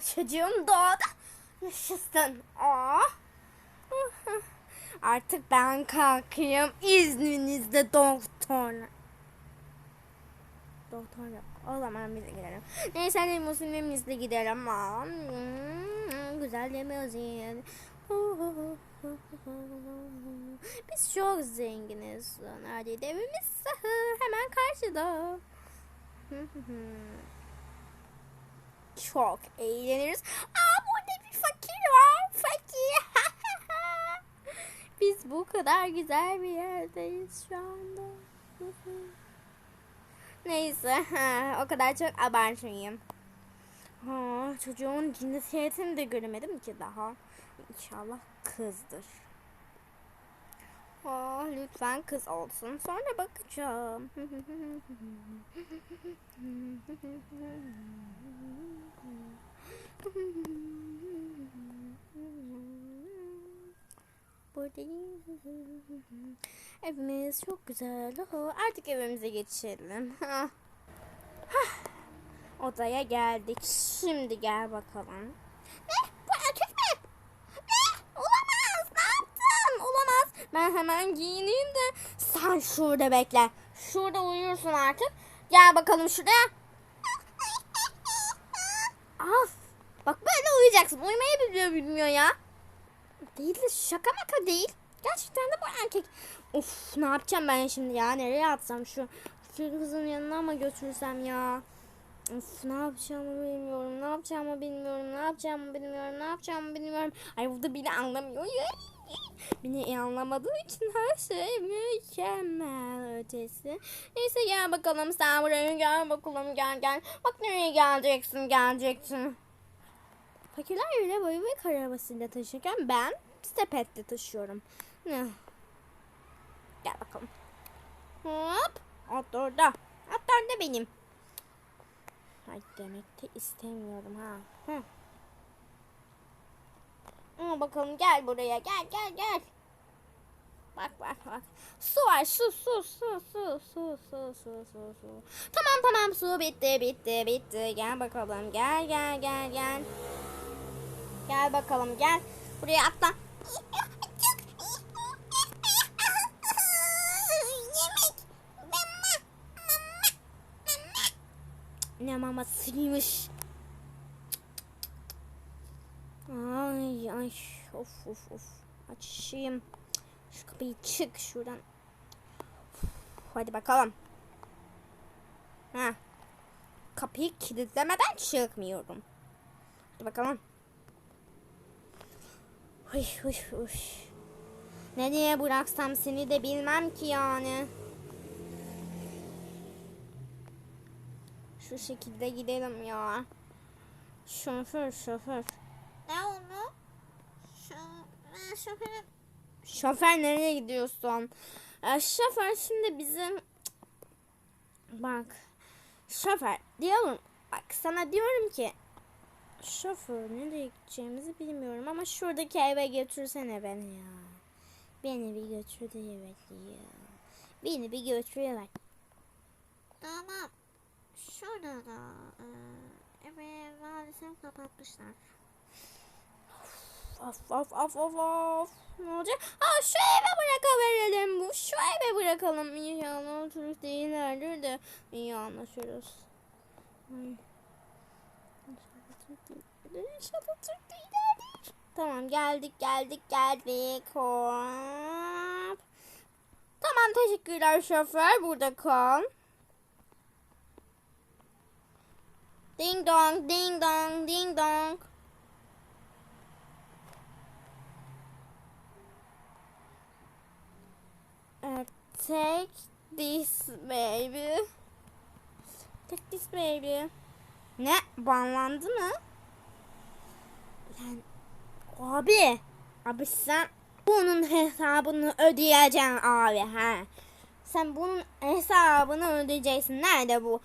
Çocuğum doğdu. Yaşasın. Aa. Artık ben kalkayım. İzninizle doktor. Doktor yok. O zaman biz de gidelim. Neyse limuzinimizle gidelim. Aa, Güzel limuzin. Biz çok zenginiz. Neredeydi evimiz? Hemen karşıda. Çok eğleniriz. Aa burada bir fakir var. Fakir. Biz bu kadar güzel bir yerdeyiz şu anda. Neyse o kadar çok abartmayayım. Ha, çocuğun cinsiyetini de göremedim ki daha. İnşallah kızdır. Aa, lütfen kız olsun. Sonra bakacağım. Evimiz çok güzel. Oho, Artık evimize geçelim. Hah. Odaya geldik. Şimdi gel bakalım. Ne? Bu erkek mi? Ne? Olamaz. Ne yaptın? Olamaz. Ben hemen giyineyim de sen şurada bekle. Şurada uyursun artık. Gel bakalım şuraya. Af. Bak böyle uyuyacaksın. Uyumayı biliyor bilmiyor ya. Değil de şaka maka değil. Gerçekten de bu erkek. Of ne yapacağım ben şimdi ya? Nereye atsam şu şu kızın yanına mı götürsem ya? Of ne yapacağımı bilmiyorum. Ne yapacağımı bilmiyorum. Ne yapacağımı bilmiyorum. Ne yapacağımı bilmiyorum. Ay bu da beni anlamıyor. Beni iyi anlamadığı için her şey mükemmel ötesi. Neyse gel bakalım sen buraya gel bakalım gel gel. Bak nereye geleceksin geleceksin. Fakirler öyle boyu ve arabasıyla taşırken ben sepette taşıyorum. Gel bakalım. Hop. At orada. At orada benim. Ay demek de istemiyorum ha. Hı. Hı, bakalım gel buraya gel gel gel. Bak bak bak. Su var su su su su su su su su su. Tamam tamam su bitti bitti bitti. Gel bakalım gel gel gel gel. Gel bakalım gel. Buraya atla. Ne mamasıymış. Ay of of of. Açayım. Şu kapıyı çık şuradan. Hadi bakalım. Ha. Kapıyı kilitlemeden çıkmıyorum. Hadi bakalım. Uy uy uy. Nereye bıraksam seni de bilmem ki yani. Şu şekilde gidelim ya. Şoför şoför. Ne oldu? Şu, ben şoförüm. Şoför nereye gidiyorsun? Ee, şoför şimdi bizim... Bak. Şoför diyorum. Bak sana diyorum ki. Şoför nereye gideceğimizi bilmiyorum ama şuradaki eve götürsene beni ya. Beni bir götür de evet ya. Beni bir götür evet. Tamam. Şurada da e, evi maalesef kapatmışlar. Of of of of of. Ne olacak? Aa şu eve bırakabilirim bu. Şu eve bırakalım. İnşallah oturup değillerdir de iyi anlaşırız. İnşallah Türk değillerdir. Tamam geldik geldik geldik. Hop. Tamam teşekkürler şoför. Burada kal. Ding dong ding dong ding dong. Take this baby. Take this baby. Ne? Banlandı mı? Lan abi. Abi sen bunun hesabını ödeyeceksin abi ha. Sen bunun hesabını ödeyeceksin. Nerede bu?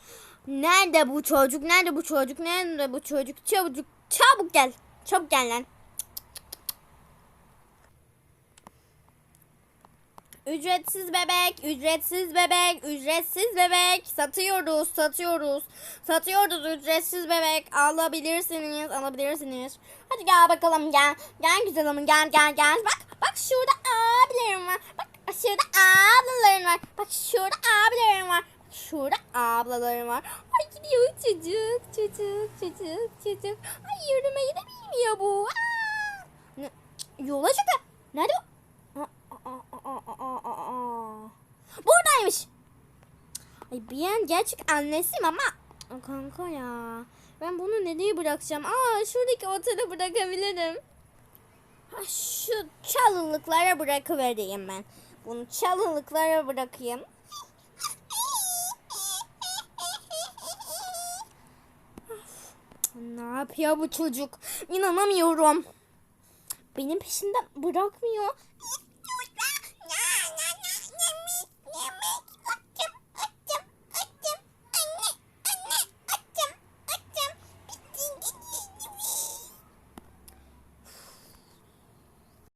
Nerede bu çocuk? Nerede bu çocuk? Nerede bu çocuk? Çabuk çabuk gel. Çabuk gel lan. Ücretsiz bebek, ücretsiz bebek, ücretsiz bebek. Satıyoruz, satıyoruz. Satıyoruz ücretsiz bebek. Alabilirsiniz, alabilirsiniz. Hadi gel bakalım gel. Gel güzel hanım gel gel gel. Bak bak şurada abilerim var. Bak şurada ablalarım var. Bak şurada abilerim var. Şurada ablalarım var. Ay gidiyor çocuk, çocuk, çocuk, çocuk. Ay yürümeyi de bilmiyor bu. Aa! Yola çıktı. Nerede o? Aa, aa, aa, aa, aa, aa. Buradaymış. Ay an gerçek annesiyim ama kanka ya. Ben bunu nereye bırakacağım? Aa şuradaki otele bırakabilirim. Ha, şu çalılıklara bırakıvereyim ben. Bunu çalılıklara bırakayım. Ne yapıyor bu çocuk? İnanamıyorum. Benim peşimden bırakmıyor.